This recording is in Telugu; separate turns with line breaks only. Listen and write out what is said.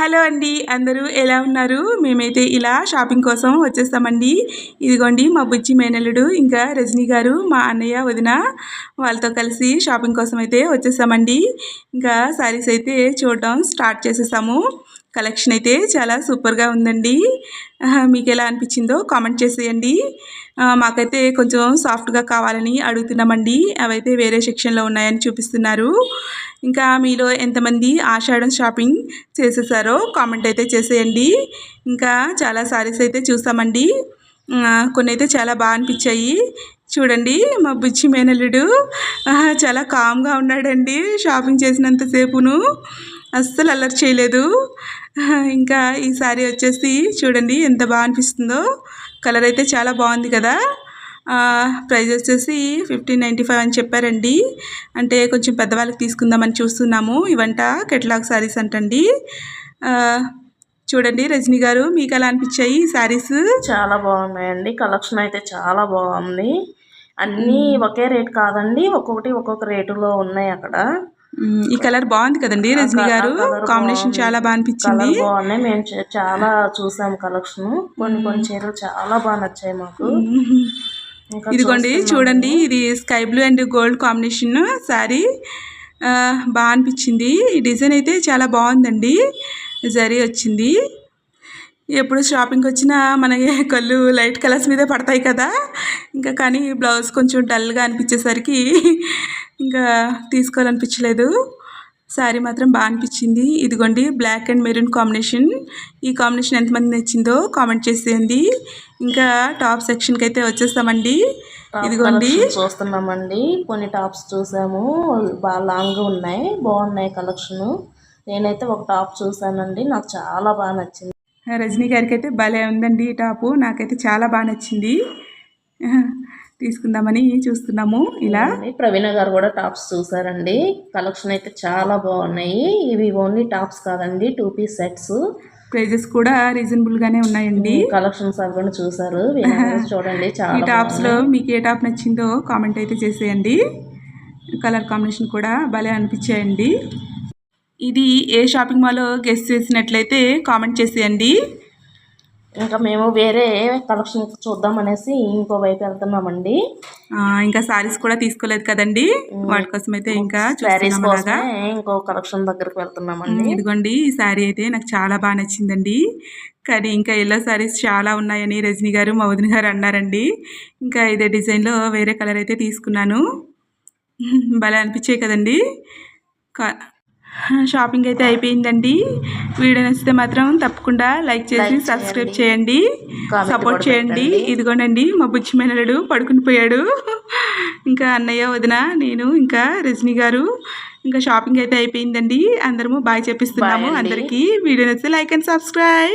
హలో అండి అందరూ ఎలా ఉన్నారు? మేమైతే ఇలా షాపింగ్ కోసం వచ్చేస్తామండి. ఇదిగోండి మా బుజ్జి మేనల్లుడు ఇంకా రజనీ గారు మా అన్నయ్య వదిన వాళ్ళతో కలిసి షాపింగ్ కోసం అయితే వచ్చేస్తామండి. ఇంకా శారీస్ అయితే చూడటం స్టార్ట్ చేసేసాము. కలెక్షన్ అయితే చాలా సూపర్గా ఉందండి. మీకు ఎలా అనిపించిందో కామెంట్ చేసేయండి. మాకైతే కొంచెం సాఫ్ట్గా కావాలని అడుగుతున్నామండి. అవైతే వేరే సెక్షన్లో ఉన్నాయని చూపిస్తున్నారు. ఇంకా మీలో ఎంతమంది ఆషాఢం షాపింగ్ చేసేసారో కామెంట్ అయితే చేసేయండి. ఇంకా చాలా సారీస్ అయితే చూసామండి. కొన్ని అయితే చాలా బాగా అనిపించాయి. చూడండి మా బుచ్చి మేనల్లుడు. చాలా కామ్గా ఉన్నాడండి షాపింగ్ చేసినంతసేపును అస్సలు అల్లరి చేయలేదు. ఇంకా ఈ శారీ వచ్చేసి చూడండి ఎంత బాగా అనిపిస్తుందో. కలర్ అయితే చాలా బాగుంది కదా. ప్రైస్ వచ్చేసి ఫిఫ్టీన్ నైంటీ ఫైవ్ అని చెప్పారండి. అంటే కొంచెం పెద్దవాళ్ళకి తీసుకుందామని చూస్తున్నాము. ఇవంట కెట్లాగ్ శారీస్ అంటండి. చూడండి రజని గారు మీకు ఎలా అనిపించాయి ఈ శారీస్
చాలా బాగున్నాయండి. కలెక్షన్ అయితే చాలా బాగుంది. అన్నీ ఒకే రేట్ కాదండి. ఒక్కొక్కటి ఒక్కొక్క రేటులో ఉన్నాయి అక్కడ.
ఈ కలర్ బాగుంది కదండి రజనీ గారు? కాంబినేషన్ చాలా బాగా అనిపించింది.
బాగున్నాయి. మేము చాలా చూసాము కలెక్షన్. కొన్ని కొన్ని చీరలు చాలా బాగా నచ్చాయి మాకు.
ఇదిగోండి చూడండి ఇది sky blue and gold combination sari. బాగా అనిపించింది. ఈ డిజైన్ అయితే చాలా బాగుందండి. జరీ వచ్చింది. ఎప్పుడు షాపింగ్కి వచ్చినా మనకి కళ్ళు లైట్ కలర్స్ మీదే పడతాయి కదా. ఇంకా కానీ బ్లౌజ్ కొంచెం డల్గా అనిపించేసరికి ఇంకా తీసుకోవాలనిపించలేదు. శారీ మాత్రం బాగా అనిపించింది. ఇదిగోండి బ్లాక్ అండ్ మెరూన్ కాంబినేషన్ ఈ కాంబినేషన్ ఎంతమంది నచ్చిందో కామెంట్ చేసేయండి. ఇంకా టాప్ సెక్షన్కి అయితే వచ్చేస్తామండి. ఇదిగోండి.
చూస్తున్నామండి. కొన్ని టాప్స్ చూసాము. బాగా లాంగ్ ఉన్నాయి. బాగున్నాయి కలెక్షన్ నేనైతే ఒక టాప్ చూసానండి. నాకు చాలా బాగా నచ్చింది.
రజనీ గారికి అయితే భలే ఉందండి ఈ టాపు నాకైతే చాలా బాగా నచ్చింది. తీసుకుందామని చూస్తున్నాము. ఇలా.
ప్రవీణ గారు కూడా టాప్స్ చూసారండి. కలెక్షన్ అయితే చాలా బాగున్నాయి. ఇవి ఓన్లీ టాప్స్ కాదండి టూ పీస్ సెట్స్.
ప్రైజెస్ కూడా రీజనబుల్ గానే ఉన్నాయండి.
కలెక్షన్స్ అవి కూడా చూసారు. చూడండి చాలా
ఈ టాప్స్లో మీకు ఏ టాప్ నచ్చిందో కామెంట్ అయితే చేసేయండి. కలర్ కాంబినేషన్ కూడా భలే అనిపించాయండి. ఇది ఏ షాపింగ్ మాల్లో గెస్ట్ చేసినట్లయితే కామెంట్ చేసేయండి.
ఇంకా మేము వేరే కలెక్షన్ చూద్దాం అనేసి ఇంకో వైపు వెళ్తున్నామండి.
ఇంకా సారీస్ కూడా తీసుకోలేదు కదండి? వాటి కోసం అయితే ఇంకా
ఇంకో కలెక్షన్ దగ్గరకు వెళ్తున్నామండి.
ఇదిగోండి ఈ శారీ అయితే నాకు చాలా బాగా నచ్చిందండి. కానీ ఇంకా ఎల్లో శారీస్ చాలా ఉన్నాయని రజనీ గారు మా వదిన గారు అన్నారండి. ఇంకా ఇదే డిజైన్లో వేరే కలర్ అయితే తీసుకున్నాను. భలే అనిపించాయి కదండి. షాపింగ్ అయితే అయిపోయిందండి. వీడియో నచ్చితే మాత్రం తప్పకుండా లైక్ చేసి సబ్స్క్రైబ్ చేయండి. సపోర్ట్ చేయండి. ఇదిగోనండి మా బుచ్చి మేనలుడు పడుకుని పోయాడు. ఇంకా అన్నయ్య వదిన నేను ఇంకా రజనీ గారు. ఇంకా షాపింగ్ అయితే అయిపోయిందండి. అందరము బాయ్ చెప్పిస్తున్నాము అందరికీ. వీడియో నచ్చితే లైక్ అండ్ సబ్స్క్రైబ్.